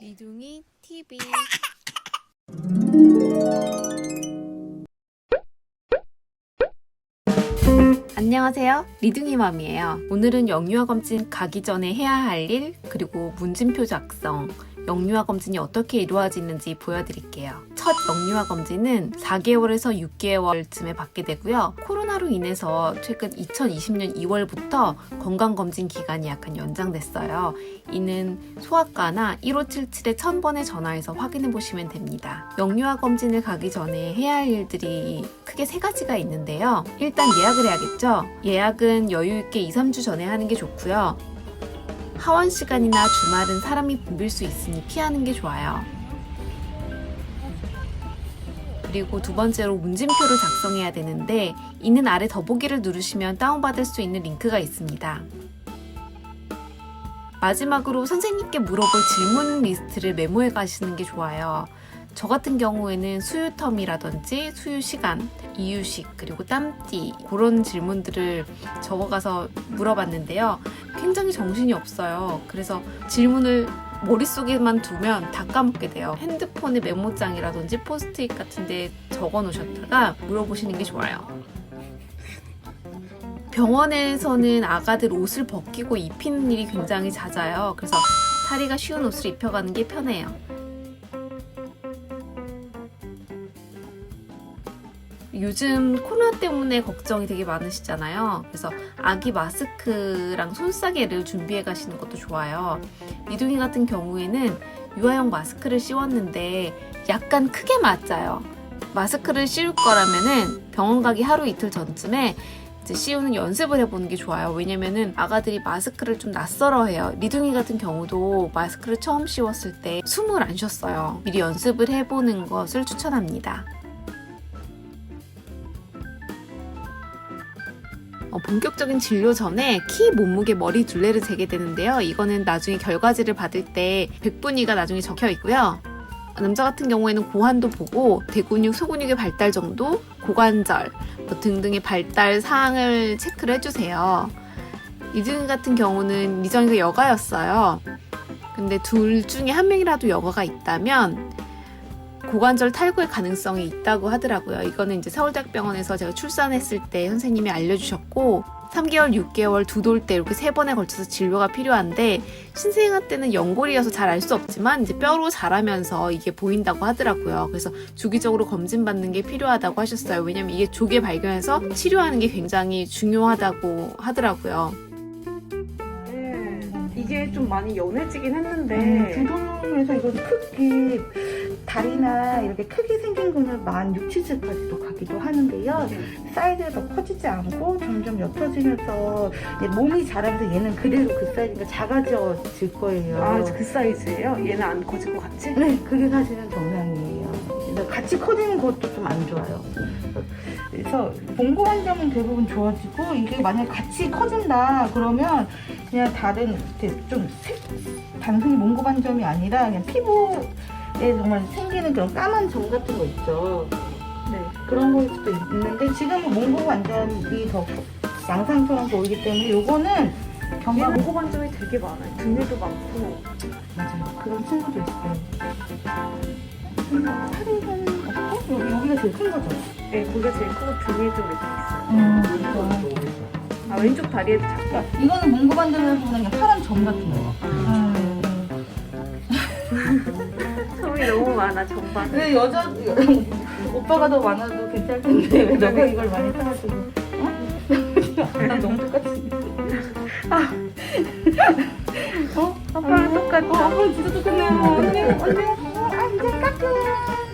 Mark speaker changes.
Speaker 1: 리둥이 TV 안녕하세요. 리둥이맘이에요. 오늘은 영유아 검진 가기 전에 해야 할 일, 그리고 문진표 작성, 영유아 검진이 어떻게 이루어지는지 보여드릴게요. 첫 영유아 검진은 4개월에서 6개월쯤에 받게 되고요. 코로나로 인해서 최근 2020년 2월부터 건강검진 기간이 약간 연장됐어요. 이는 소아과나 1577에 1000번에 전화해서 확인해 보시면 됩니다. 영유아 검진을 가기 전에 해야 할 일들이 크게 세 가지가 있는데요. 일단 예약을 해야겠죠? 예약은 여유있게 2, 3주 전에 하는 게 좋고요. 하원 시간이나 주말은 사람이 붐빌 수 있으니 피하는 게 좋아요. 그리고 두 번째로 문진표를 작성해야 되는데 이는 아래 더보기를 누르시면 다운받을 수 있는 링크가 있습니다. 마지막으로 선생님께 물어볼 질문 리스트를 메모해 가시는 게 좋아요. 저 같은 경우에는 수유 텀이라든지 수유 시간, 이유식, 그리고 땀띠 그런 질문들을 적어가서 물어봤는데요. 굉장히 정신이 없어요. 그래서 질문을 머릿속에만 두면 다 까먹게 돼요. 핸드폰에 메모장이라든지 포스트잇 같은 데 적어 놓으셨다가 물어보시는 게 좋아요. 병원에서는 아가들 옷을 벗기고 입히는 일이 굉장히 잦아요. 그래서 탈의가 쉬운 옷을 입혀가는 게 편해요. 요즘 코로나 때문에 걱정이 되게 많으시잖아요. 그래서 아기 마스크랑 손싸개를 준비해 가시는 것도 좋아요. 미둥이 같은 경우에는 유아용 마스크를 씌웠는데 약간 크게 맞아요. 마스크를 씌울 거라면은 병원 가기 하루 이틀 전쯤에 씌우는 연습을 해보는 게 좋아요. 왜냐면은 아가들이 마스크를 좀 낯설어 해요. 리둥이 같은 경우도 마스크를 처음 씌웠을 때 숨을 안 쉬었어요. 미리 연습을 해보는 것을 추천합니다. 어, 본격적인 진료 전에 키, 몸무게, 머리 둘레를 재게 되는데요. 이거는 나중에 결과지를 받을 때 백분위가 나중에 적혀 있고요. 남자 같은 경우에는 고환도 보고 대근육, 소근육의 발달 정도, 고관절 뭐 등등의 발달 사항을 체크를 해주세요. 이등 같은 경우는 미정이가 여가였어요. 근데 둘 중에 한 명이라도 여가가 있다면 고관절 탈구의 가능성이 있다고 하더라고요. 이거는 이제 서울대학병원에서 제가 출산했을 때 선생님이 알려주셨고 3개월, 6개월, 두 돌 때 이렇게 세 번에 걸쳐서 진료가 필요한데 신생아 때는 연골이어서 잘 알 수 없지만 이제 뼈로 자라면서 이게 보인다고 하더라고요. 그래서 주기적으로 검진 받는 게 필요하다고 하셨어요. 왜냐면 이게 조기에 발견해서 치료하는 게 굉장히 중요하다고 하더라고요.
Speaker 2: 네, 이게 좀 많이 연해지긴 했는데
Speaker 3: 음, 두동에서 이건 크기 다리나 이렇게 크게 생긴 거는 만 6, 7세까지도 가기도 하는데요. 사이즈가 더 커지지 않고 점점 옅어지면서 몸이 자라면서 얘는 그대로 그 사이즈가 작아질 거예요.
Speaker 2: 아, 그 사이즈예요? 얘는 안 커질 것 같지?
Speaker 3: 네, 그게 사실은 정상이에요. 같이 커지는 것도 좀 안 좋아요. 그래서 봉고 환경은 대부분 좋아지고 이게 만약에 같이 커진다 그러면 그냥 다른 좀 색, 단순히 몽고 반점이 아니라 그냥 피부 에 정말 생기는 그런 까만 점 같은 거 있죠.
Speaker 2: 네.
Speaker 3: 그런 거일 수도 있는데 지금은 몽고 반점이 더 양상처럼 보이기 때문에 요거는
Speaker 2: 얘는
Speaker 3: 경험
Speaker 2: 모고 반점이 되게 많아요. 등에도 많고.
Speaker 3: 맞아요. 그런 친구도 있어요. 팔은 없고 여기, 여기가 제일 큰 거죠.
Speaker 2: 네, 거기가 제일 크고 등에도 이렇게 있어요.
Speaker 3: 음, 그러니까.
Speaker 2: 아, 왼쪽 다리에도 작다.
Speaker 3: 이거는 몽고 반점에서 보는 그냥 파란 점 같은 거. 음.
Speaker 2: 섬이 너무 많아, 전반.
Speaker 3: 근데 여자 오빠가 더 많아도 괜찮을 텐데 왜 너가 이걸 많이 사가지고? 어? 난 너무 똑같이. 어?
Speaker 2: 아빠랑
Speaker 3: 어,
Speaker 2: 똑같아.
Speaker 3: 아빠랑 진짜 똑같네요. 언니, 언니, 어, 아, 이제 까꿍.